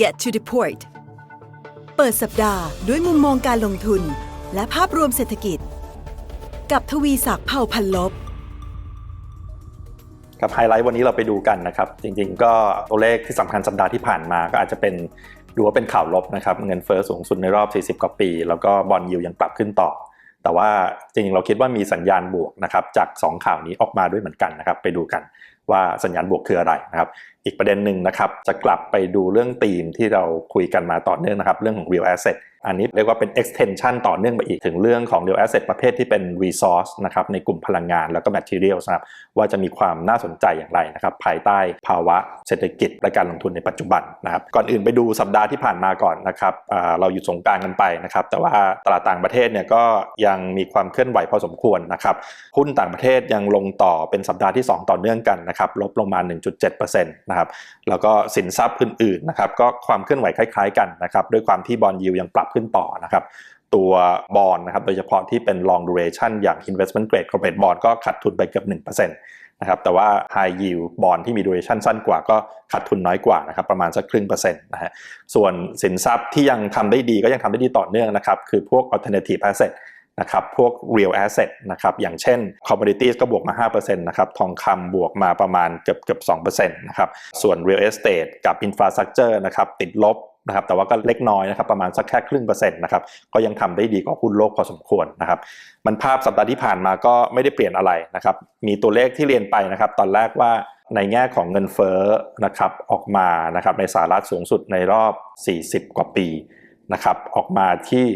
get to the point เปิดสัปดาห์ด้วยมุมมองการลงทุน และภาพรวมเศรษฐกิจ กับทวีศักดิ์เผ่าพันลบครับไฮไลท์วันนี้เราไปดูกันนะครับ จริงๆ ก็ตัวเลขที่สำคัญสัปดาห์ที่ผ่านมาก็อาจจะเป็นดูว่าเป็นข่าวลบนะครับ เงินเฟ้อสูงสุดในรอบ 40 กว่าปี แล้วก็บอลยิวยังปรับขึ้นต่อ แต่ว่าจริงๆเราคิดว่ามีสัญญาณบวกนะครับจาก 2 ข่าวนี้ออกมาด้วยเหมือนกันนะครับ ไปดูกันว่าสัญญาณบวกคืออะไรนะครับ อีกประเด็นหนึ่งนะครับจะกลับไปดูเรื่องธีมที่เราคุยกันมาต่อเนื่องนะครับ เรื่องของ real asset อันนี้เรียกว่าเป็น extension ต่อเนื่องไปอีกถึงเรื่องของ real asset ประเภทที่เป็น resource นะครับในกลุ่มพลังงานแล้วก็ material นะครับว่าจะมีความน่าสนใจอย่างไรนะครับภายใต้ภาวะเศรษฐกิจและการลงทุนในปัจจุบันนะครับก่อนอื่นไปดูสัปดาห์ที่ผ่านมาก่อนนะครับเราอยู่สงการกันไปนะครับแต่ว่าตลาดต่างประเทศเนี่ยก็ยังมีความเคลื่อนไหวพอสมควรนะครับหุ้นต่างประเทศยังลงต่อเป็นสัปดาห์ที่ 2 ต่อเนื่องกันนะครับลบลงมา 1.7%นะครับแล้วก็สินทรัพย์อื่นๆนะครับก็ความเคลื่อนไหวคล้ายๆกันนะครับด้วยความที่บอลยิวยังปรับขึ้นต่อนะครับตัวบอลนะครับโดยเฉพาะที่เป็น long duration อย่าง investment grade corporate bond ก็ขาดทุนไปเกือบ1%นะครับแต่ว่า high yield bond ที่มี duration สั้นกว่าก็ขาดทุนน้อยกว่านะครับประมาณสักครึ่งเปอร์เซ็นต์นะฮะส่วนสินทรัพย์ที่ยังทำได้ดีก็ยังทำได้ดีต่อเนื่องนะครับคือพวก alternative asset นะครับพวก real asset นะครับอย่างเช่น commodities ก็บวกมา 5%นะครับทองคำบวกมาประมาณเกือบเกือบ2%นะครับส่วน real estate กับ infrastructure นะครับติดลบ นะครับแต่ว่าก็เล็กน้อยนะครับประมาณสักแค่ครึ่งเปอร์เซ็นต์นะครับก็ยังทำได้ดีกว่าหุ้นโลกพอสมควรนะครับมันภาพสัปดาห์ที่ผ่านมาก็ไม่ได้เปลี่ยนอะไรนะครับมีตัวเลขที่เรียนไปนะครับตอนแรกว่าในแง่ของเงินเฟ้อนะครับออกมานะครับในสหรัฐสูงสุดในรอบ 40 กว่าปีนะครับออกมาที่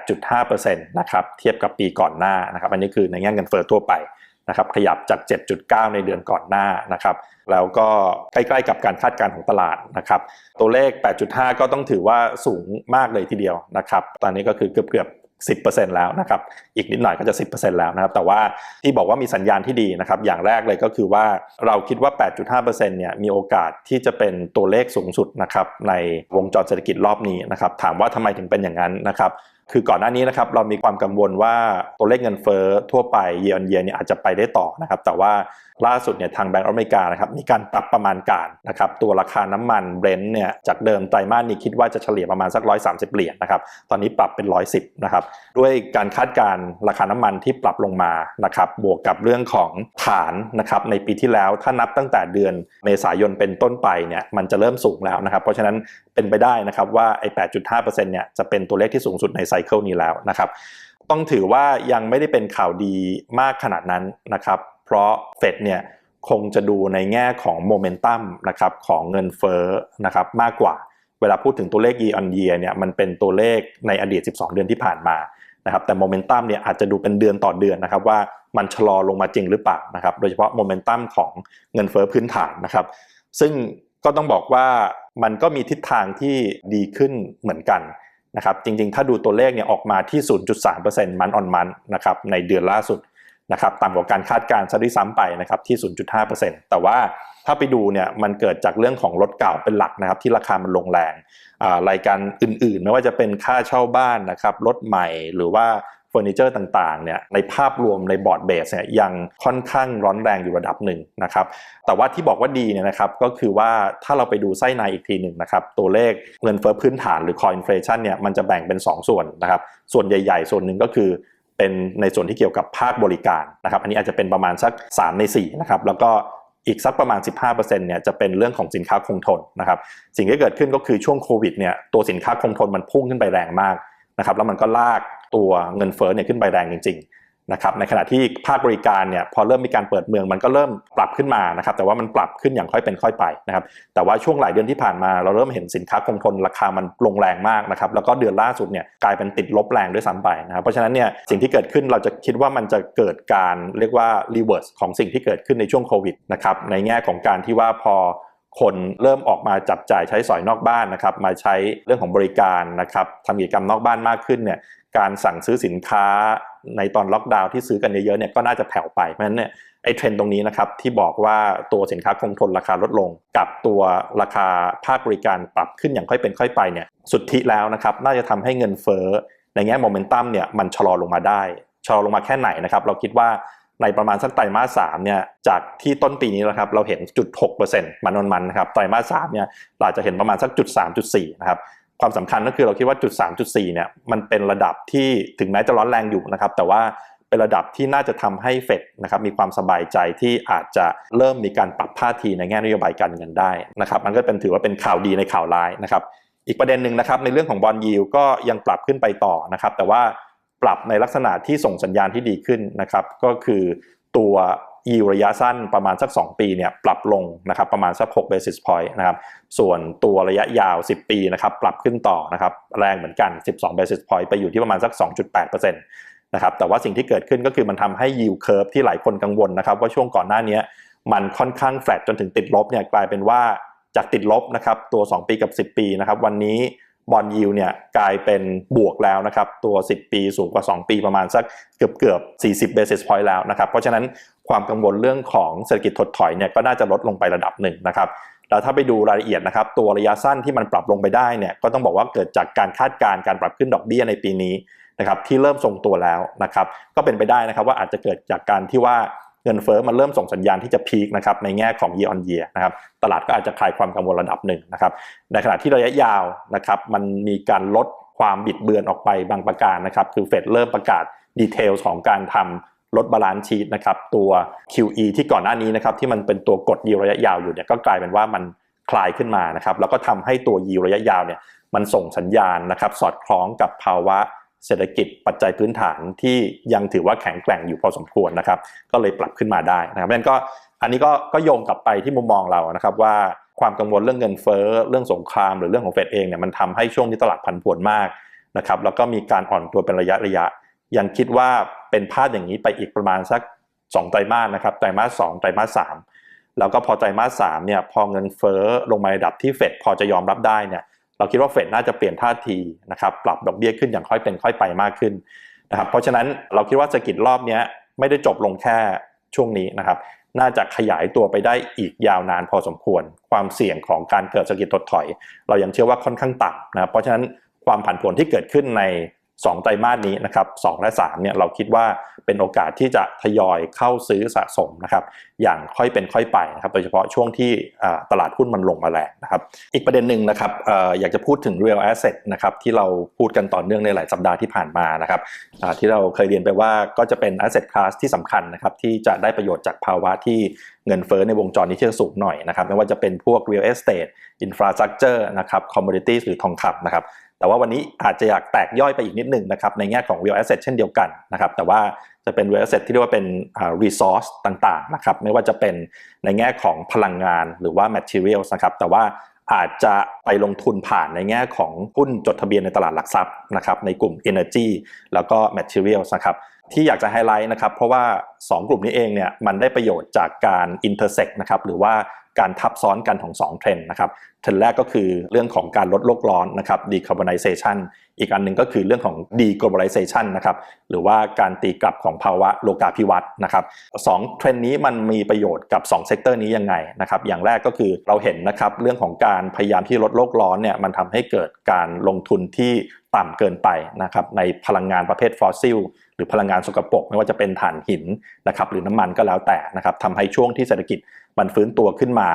8.5%นะครับเทียบกับปีก่อนหน้านะครับอันนี้คือในแง่เงินเฟ้อทั่วไป นะครับขยับจาก 7.9 ในเดือนก่อนหน้านะครับแล้วก็ใกล้ๆกับการคาดการณ์ของตลาดนะครับตัวเลข 8.5 ก็ต้องถือว่าสูงมากเลยทีเดียวนะครับตอนนี้ก็คือเกือบๆ10%แล้วนะครับอีกนิดหน่อยก็จะ 10%แล้วนะครับแต่ว่าที่บอกว่ามีสัญญาณที่ดีนะครับอย่างแรกเลยก็คือว่าเราคิดว่า 8.5%เนี่ยมีโอกาสที่จะเป็นตัวเลขสูงสุดนะครับในวงจรเศรษฐกิจรอบนี้นะครับถามว่าทำไมถึงเป็นอย่างนั้นนะครับ คือก่อนหน้านี้นะครับเรามีความกังวลว่าตัวเลขเงินเฟ้อทั่วไปเยียร์เยียเนี่ยอาจจะไปได้ต่อนะครับแต่ว่าล่าสุดเนี่ยทางแบงก์อเมริกานะครับมีการปรับประมาณการนะครับตัวราคาน้ำมันเบรนท์เนี่ยจากเดิมไตรมาสนี้คิดว่าจะเฉลี่ยประมาณสัก 130 เหรียญนะครับตอนนี้ปรับเป็น 110นะครับด้วยการคาดการราคาน้ำมันที่ปรับลงมานะครับบวกกับเรื่องของฐานนะครับในปีที่แล้วถ้านับตั้งแต่เดือนเมษายนเป็นต้นไปเนี่ยมันจะเริ่มสูงแล้วนะครับเพราะฉะนั้นเป็นไปได้นะครับว่าไอ้8.5%เนี่ยจะเป็นตัวเลขที่สูงสุดในไซเคิลนี้แล้วนะครับ ต้องถือว่ายังไม่ได้เป็นข่าวดีมากขนาดนั้นนะครับ เพราะเฟดเนี่ยคงจะดูในแง่ของโมเมนตัมนะครับของเงินเฟ้อนะครับมากกว่าเวลาพูดถึงตัวเลข year on year เนี่ยมันเป็นตัวเลขในอดีต 12 เดือนที่ผ่านมานะครับแต่โมเมนตัมเนี่ยอาจจะดูเป็นเดือนต่อเดือนนะครับว่ามันชะลอลงมาจริงหรือเปล่านะครับโดยเฉพาะโมเมนตัมของเงินเฟ้อพื้นฐานนะครับ ซึ่งก็ต้องบอกว่ามันก็มีทิศทางที่ดีขึ้นเหมือนกัน นะครับจริงๆ ถ้าดูตัวเลขเนี่ยออกมาที่ 0.3%มันออนมันนะครับในเดือนล่าสุดนะครับต่ำกว่าการคาดการณ์ซะด้วยซ้ำไปนะครับที่ 0.5%แต่ว่าถ้าไปดูเนี่ยมันเกิดจากเรื่องของรถเก่าเป็นหลักนะครับที่ราคามันลงแรงรายการอื่นๆ ไม่ว่าจะเป็นค่าเช่าบ้านนะครับรถใหม่หรือว่า เฟอร์นิเจอร์ต่างๆเนี่ยในภาพรวมในบอร์ดเบสเนี่ยยังค่อนข้างร้อนแรงอยู่ระดับหนึ่งนะครับแต่ว่าที่บอกว่าดีเนี่ยนะครับก็คือว่าถ้าเราไปดูไส้ในอีกทีหนึ่งนะครับตัวเลขเงินเฟ้อพื้นฐานหรือ core inflation เนี่ยมันจะแบ่งเป็น 2 ส่วนนะครับส่วนใหญ่ ๆ ส่วนหนึ่งก็คือเป็นในส่วนที่เกี่ยวกับภาคบริการนะครับอันนี้อาจจะเป็นประมาณสัก 3 ใน4นะครับแล้วก็อีกสักประมาณ 15%เนี่ยจะเป็นเรื่องของสินค้าคงทนนะครับสิ่งที่เกิดขึ้นก็คือช่วงโควิดเนี่ยตัวสินค้าคงทนมันพุ่งขึ้นไปแรงมากนะครับแล้วมันก็ลาก ตัวเงินเฟ้อเนี่ยขึ้นไปแรงจริงๆนะครับในขณะที่ภาคบริการเนี่ยพอเริ่มมีการเปิดเมืองมันก็เริ่มปรับขึ้นมานะครับแต่ว่ามันปรับขึ้นอย่างค่อยเป็นค่อยไปนะครับแต่ว่าช่วงหลายเดือนที่ผ่านมาเราเริ่มเห็นสินค้าคงทนราคามันลงแรงมากนะครับแล้วก็เดือนล่าสุดเนี่ยกลายเป็นติดลบแรงด้วยซ้ำไปนะครับเพราะฉะนั้นเนี่ยสิ่งที่เกิดขึ้นเราจะคิดว่ามันจะเกิดการเรียกว่ารีเวิร์สของสิ่งที่เกิดขึ้นในช่วงโควิดนะครับในแง่ของการที่ว่าพอ คนเริ่มออกมาจับจ่ายใช้สอยนอกบ้านนะครับ มาใช้เรื่องของบริการนะครับทำกิจกรรมนอกบ้านมากขึ้นเนี่ยการสั่งซื้อสินค้าในตอนล็อกดาวน์ที่ซื้อกันเยอะๆเนี่ยก็น่าจะแผ่วไปเพราะฉะนั้นเนี่ยไอ้เทรนด์ตรงนี้นะครับที่บอกว่าตัวสินค้าคงทนราคาลดลง กับตัวราคาภาคบริการปรับขึ้นอย่างค่อยเป็นค่อยไปเนี่ยสุดที่แล้วนะครับน่าจะทำให้เงินเฟ้อในแง่โมเมนตัมเนี่ยมันชะลอลงมาได้ชะลอลงมาแค่ไหนนะครับเราคิดว่า ในประมาณสักไตรมาสสามเนี่ยจากที่ต้นปีนี้นะครับเราเห็นจุดหกเปอร์เซ็นต์มันนมันนะครับไตรมาสสามเนี่ยเราจะเห็นประมาณสักจุดสามจุดสี่นะครับความสำคัญก็คือเราคิดว่าจุดสามจุดสี่เนี่ยมันเป็นระดับที่ถึงแม้จะร้อนแรงอยู่นะครับแต่ว่าเป็นระดับที่น่าจะทำให้เฟดนะครับมีความสบายใจที่อาจจะเริ่มมีการปรับท่าทีในแง่นโยบายการเงินได้นะครับมันก็เป็นถือว่าเป็นข่าวดีในข่าวร้ายนะครับอีกประเด็นหนึ่งนะครับในเรื่องของบอลยิวก็ยังปรับขึ้นไปต่อนะครับแต่ว่า ปรับในลักษณะที่ส่งสัญญาณที่ดีขึ้นนะครับ ก็คือตัวยิวระยะสั้นประมาณสัก 2 ปีเนี่ยปรับลงนะครับประมาณสัก6 basis point นะครับส่วนตัวระยะยาว 10 ปีนะครับปรับขึ้นต่อนะครับแรงเหมือนกัน 12 basis point ไปอยู่ที่ประมาณสัก 2.8%นะครับแต่ว่าสิ่งที่เกิดขึ้นก็คือมันทำให้ยิวเคิร์ฟที่หลายคนกังวลนะครับว่าช่วงก่อนหน้านี้มันค่อนข้างแฟลตจนถึงติดลบเนี่ยกลายเป็นว่าจากติดลบนะครับตัว 2 ปีกับ 10 ปีนะครับวันนี้ บอลยิวเนี่ยกลายเป็นบวกแล้วนะครับ ตัว 10 ปีสูงกว่า 2 ปีประมาณสักเกือบเกือบ 40 basis point แล้วนะครับ เพราะฉะนั้นความกังวลเรื่องของเศรษฐกิจถดถอยเนี่ยก็น่าจะลดลงไประดับหนึ่งนะครับแล้วถ้าไปดูรายละเอียดนะครับตัวระยะสั้นที่มันปรับลงไปได้เนี่ยก็ต้องบอกว่าเกิดจากการคาดการณ์การปรับขึ้นดอกเบี้ยในปีนี้นะครับที่เริ่มทรงตัวแล้วนะครับก็เป็นไปได้นะครับว่าอาจจะเกิดจากการที่ว่า เงินเฟ้อมันเริ่มส่งสัญญาณที่จะพีคนะครับในแง่ของ year on year นะครับตลาดก็อาจจะคลายความกังวลระดับหนึ่งนะครับในขณะที่ระยะยาวนะครับมันมีการลดความบิดเบือนออกไปบางประการนะครับคือเฟดเริ่มประกาศดีเทลของการทำลดบาลานซ์ชีตนะครับตัว QE ที่ก่อนหน้านี้นะครับที่มันเป็นตัวกดยิวระยะยาวอยู่เนี่ยก็กลายเป็นว่ามันคลายขึ้นมานะครับแล้วก็ทำให้ตัวยิวระยะยาวเนี่ยมันส่งสัญญาณนะครับสอดคล้องกับภาวะ เศรษฐกิจปัจจัยพื้นฐานที่ยังถือว่าแข็งแกร่งอยู่พอสมควรนะครับ ก็เลยปรับขึ้นมาได้นะครับเพราะฉะนั้นก็อันนี้ก็ก็โยงกลับไปที่มุมมองเรานะครับว่าความกังวลเรื่องเงินเฟ้อเรื่องสงคราม หรือเรื่องของเฟดเองเนี่ยมันทำให้ช่วงนี้ตลาดผันผวนมากนะครับแล้วก็มีการอ่อนตัวเป็นระยะระยะ ยังคิดว่าเป็นภาพอย่างนี้ไปอีกประมาณสัก 2 ไตรมาสนะครับไตรมาสสองไตรมาสสามแล้วก็พอไตรมาสสามเนี่ยพอเงินเฟ้อลงมาระดับที่เฟดพอจะยอมรับได้เนี่ย เราคิดว่าเฟดน่าจะเปลี่ยนท่าทีนะครับปรับดอกเบี้ยขึ้นอย่างค่อยเป็นค่อยไปมากขึ้นนะครับเพราะฉะนั้นเราคิดว่าเศรษฐกิจรอบนี้ไม่ได้จบลงแค่ช่วงนี้นะครับน่าจะขยายตัวไปได้อีกยาวนานพอสมควร ความเสี่ยงของการเกิดเศรษฐกิจถดถอย เรายังเชื่อว่าค่อนข้างต่ำนะครับเพราะฉะนั้นความผันผวนที่เกิดขึ้นใน 2 ไตรมาสนี้นะครับสและ3เนี่ยเราคิดว่าเป็นโอกาสที่จะทยอยเข้าซื้อสะสมนะครับอย่างค่อยเป็นค่อยไปนะครับโดยเฉพาะช่วงที่ตลาดหุ้นมันลงมาแรงนะครับอีกประเด็นหนึ่งนะครับออยากจะพูดถึง real asset นะครับที่เราพูดกันต่อเนื่องในหลายสัปดาห์ที่ผ่านมานะครับที่เราเคยเรียนไปว่าก็จะเป็น asset class ที่สำคัญนะครับที่จะได้ประโยชน์จากภาวะที่เงินเฟ้อในวงจรนี้ที่สูงหน่อยนะครับไม่ว่าจะเป็นพวก real estate infrastructure นะครับ commodities หรือทองคำนะครับ แต่ว่าวันนี้อาจจะอยากแตกย่อยไปอีกนิดหนึ่งนะครับในแง่ของ real asset เช่นเดียวกันนะครับแต่ว่าจะเป็น real asset ที่เรียกว่าเป็น resource ต่างๆนะครับไม่ว่าจะเป็นในแง่ของพลังงานหรือว่า materials นะครับแต่ว่าอาจจะไปลงทุนผ่านในแง่ของหุ้นจดทะเบียนในตลาดหลักทรัพย์นะครับในกลุ่ม energy แล้วก็ materials นะครับที่อยากจะไฮไลท์นะครับเพราะว่า 2 กลุ่มนี้เองเนี่ยมันได้ประโยชน์จากการ intersect นะครับหรือว่าการทับซ้อนกันของ2เทรนด์นะครับเทรนด์แรกก็คือเรื่องของการลดโลกร้อนนะครับ decarbonization อีกอันหนึ่งก็คือเรื่องของ deglobalization นะครับหรือว่าการตีกลับของภาวะโลกาภิวัตน์นะครับสองเทรนด์นี้มันมีประโยชน์กับ2เซกเตอร์นี้ยังไงนะครับอย่างแรกก็คือเราเห็นนะครับเรื่องของการพยายามที่ลดโลกร้อนเนี่ยมันทำให้เกิดการลงทุนที่ต่ำเกินไปนะครับในพลังงานประเภทฟอสซิลหรือพลังงานสกปรกไม่ว่าจะเป็นถ่านหินนะครับหรือน้ำมันก็แล้วแต่นะครับทำให้ช่วงที่เศรษฐกิจ มันฟื้นตัวขึ้นมา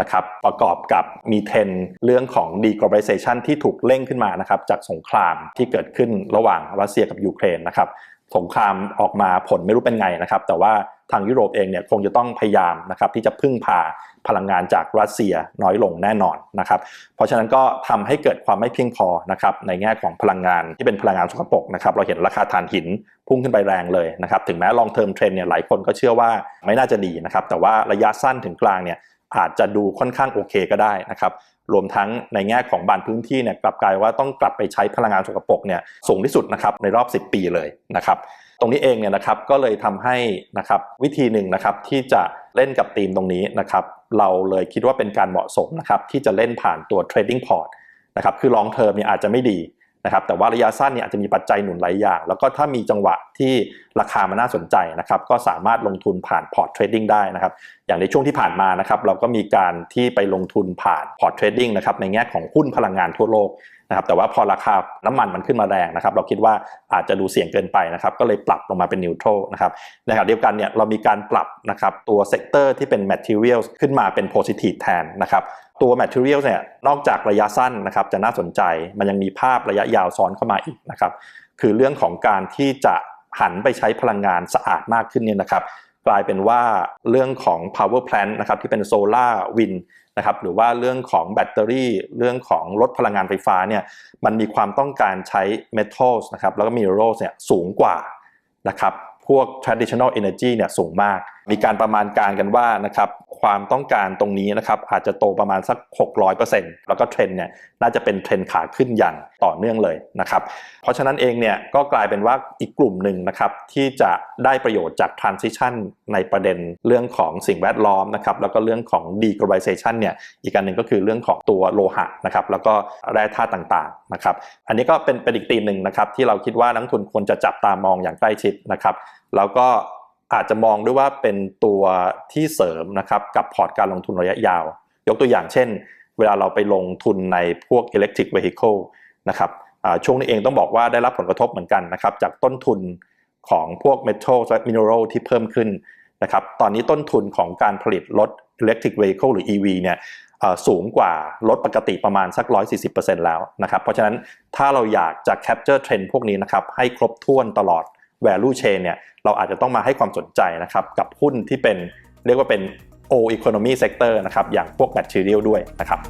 นะครับประกอบกับมีเทรนเรื่องของ deglobalization ที่ถูกเร่งขึ้นมานะครับจากสงครามที่เกิดขึ้นระหว่างรัสเซียกับยูเครนนะครับ สงครามออกมาผลไม่รู้เป็นไงนะครับ แต่ว่าทางยุโรปเองเนี่ยคงจะต้องพยายามนะครับที่จะพึ่งพาพลังงานจากรัสเซียน้อยลงแน่นอนนะครับ เพราะฉะนั้นก็ทำให้เกิดความไม่เพียงพอนะครับในแง่ของพลังงานที่เป็นพลังงานสกปรกนะครับเราเห็นราคาถ่านหินพุ่งขึ้นไปแรงเลยนะครับถึงแม้ long term trend เนี่ยหลายคนก็เชื่อว่าไม่น่าจะดีนะครับแต่ว่าระยะสั้นถึงกลางเนี่ย อาจจะดูค่อนข้างโอเคก็ได้นะครับรวมทั้งในแง่ของบานพื้นที่เนี่ยกลับกลายว่าต้องกลับไปใช้พลังงานสกปรกเนี่ยสูงที่สุดนะครับในรอบ 10 ปีเลยนะครับตรงนี้เองเนี่ยนะครับก็เลยทำให้นะครับวิธีหนึ่งนะครับที่จะเล่นกับธีมตรงนี้นะครับเราเลยคิดว่าเป็นการเหมาะสมนะครับที่จะเล่นผ่านตัว trading port นะครับคือ long term เนี่ยอาจจะไม่ดี นะครับแต่ว่าระยะสั้นเนี่ยอาจจะมีปัจจัยหนุนหลายอย่าง แล้วก็ถ้ามีจังหวะที่ราคามันน่าสนใจนะครับก็สามารถลงทุนผ่านพอร์ตเทรดดิ้งได้นะครับอย่างในช่วงที่ผ่านมานะครับเราก็มีการที่ไปลงทุนผ่านพอร์ตเทรดดิ้งนะครับในแง่ของหุ้นพลังงานทั่วโลกนะครับแต่ว่าพอราคาน้ำมันมันขึ้นมาแรงนะครับเราคิดว่าอาจจะดูเสี่ยงเกินไปนะครับก็เลยปรับลงมาเป็นนิวโตรนะครับในขณะเดียวกันเนี่ยเรามีการปรับนะครับตัวเซกเตอร์ที่เป็น materials ขึ้นมาเป็น positive แทนนะครับ ตัว material เนี่ยนอกจากระยะสั้นนะครับจะน่าสนใจมันยังมีภาพระยะยาวซ้อนเข้ามาอีกนะครับคือเรื่องของการที่จะหันไปใช้พลังงานสะอาดมากขึ้นเนี่ยนะครับ กลายเป็นว่าเรื่องของ power plant นะครับที่เป็นโซลาร์วินนะครับหรือว่าเรื่องของแบตเตอรี่ เรื่องของรถพลังงานไฟฟ้าเนี่ยมันมีความต้องการใช้ metals นะครับแล้วก็ minerals เนี่ยสูงกว่านะครับพวก traditional energy เนี่ยสูงมาก มีการประมาณการกันว่านะครับ ความต้องการตรงนี้นะครับอาจจะโตประมาณสัก 600%แล้วก็เทรนเนี่ยน่าจะเป็นเทรนขาขึ้นอย่างต่อเนื่องเลยนะครับเพราะฉะนั้นเองเนี่ยก็กลายเป็นว่าอีกกลุ่มหนึ่งนะครับที่จะได้ประโยชน์จาก transition ในประเด็นเรื่องของสิ่งแวดล้อมนะครับแล้วก็เรื่องของ deglobalization เนี่ยอีกการหนึ่งก็คือเรื่องของตัวโลหะนะครับแล้วก็แร่ธาตุต่างๆนะครับอันนี้ก็เป็นเป็นอีกตีมหนึ่งนะครับที่เราคิดว่านักทุนควรจะจับตามองอย่างใกล้ชิดนะครับแล้วก็ อาจจะมองด้วยว่าเป็นตัวที่เสริมนะครับกับพอร์ตการลงทุนระยะยาว ยกตัวอย่างเช่น เวลาเราไปลงทุนในพวก electric vehicle นะครับช่วงนี้เองต้องบอกว่าได้รับผลกระทบเหมือนกันนะครับจากต้นทุนของพวก metal และ mineral ที่เพิ่มขึ้นนะครับตอนนี้ต้นทุนของการผลิตรถ electric vehicle หรือ EV เนี่ยสูงกว่ารถปกติประมาณสัก 140%แล้วนะครับเพราะฉะนั้นถ้าเราอยากจะ capture trend พวกนี้นะครับให้ครบถ้วนตลอด value chain เนี่ยเราอาจจะต้องมาให้ความสนใจนะครับกับหุ้นที่เป็นเรียกว่าเป็น O economy sector นะครับอย่างพวก material ด้วยนะครับ